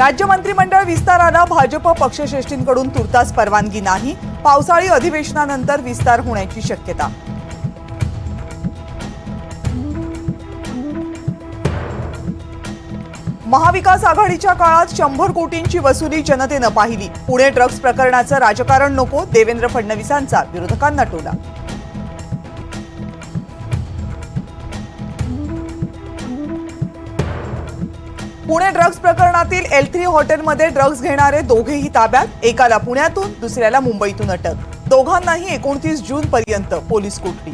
राज्य मंत्रिमंडळ विस्ताराला भाजप पक्षश्रेष्ठींकडून तुर्तास परवानगी नाही. पावसाळी अधिवेशनानंतर विस्तार होण्याची शक्यता. महाविकास आघाडीच्या काळात शंभर कोटींची वसुली जनतेनं पाहिली. पुणे ड्रग्ज प्रकरणाचं राजकारण नको देवेंद्र फडणवीसांचा विरोधकांना टोला. पुणे ड्रग्ज प्रकरणातील एल थ्री हॉटेलमध्ये ड्रग्ज घेणारे दोघेही ताब्यात एकाला पुण्यातून दुसऱ्याला मुंबईतून अटक. दोघांनाही एकोणतीस जून पर्यंत पोलीस कोठडी.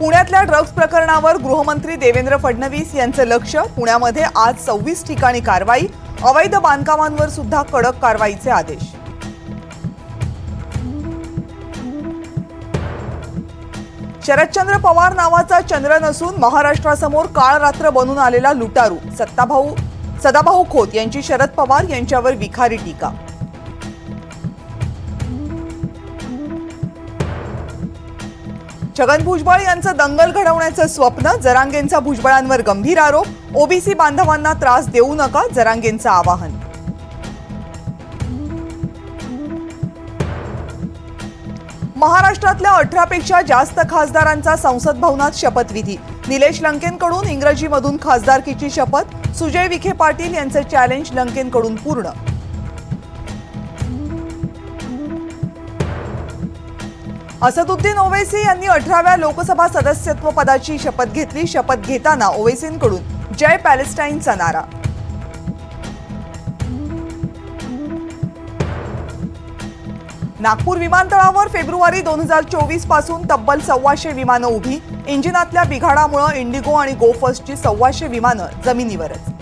पुण्यातल्या ड्रग्ज प्रकरणावर गृहमंत्री देवेंद्र फडणवीस यांचं लक्ष पुण्यामध्ये आज सव्वीस ठिकाणी कारवाई अवैध बांधकामांवर सुद्धा कडक कारवाईचे आदेश. शरदचंद्र पवार नावाचा चंद्र नसून महाराष्ट्रासमोर काळ रात्र बनून आलेला लुटारू सत्ताभाऊ सदाभाऊ खोत यांची शरद पवार यांच्यावर विखारी टीका. छगन भुजबळ यांचं दंगल घडवण्याचं स्वप्न जरांगेंचा भुजबळांवर गंभीर आरोप ओबीसी बांधवांना त्रास देऊ नका जरांगेंचं आवाहन. महाराष्ट्रातल्या अठरापेक्षा जास्त खासदारांचा संसद भवनात शपथविधी. निलेश लंकेंकडून इंग्रजीमधून खासदारकीची शपथ सुजय विखे पाटील यांचं चॅलेंज लंकेंकडून पूर्ण. असदुद्दीन ओवेसी यांनी अठराव्या लोकसभा सदस्यत्व पदाची शपथ घेतली शपथ घेताना ओवेसींकडून जय पॅलेस्टाईनचा नारा. नागपूर विमानतळावर फेब्रुवारी दोन हजार चोवीसपासून तब्बल सव्वाशे विमानं उभी. इंजिनातल्या बिघाडामुळे इंडिगो आणि गो फर्स्टची सव्वाशे विमानं जमिनीवरच.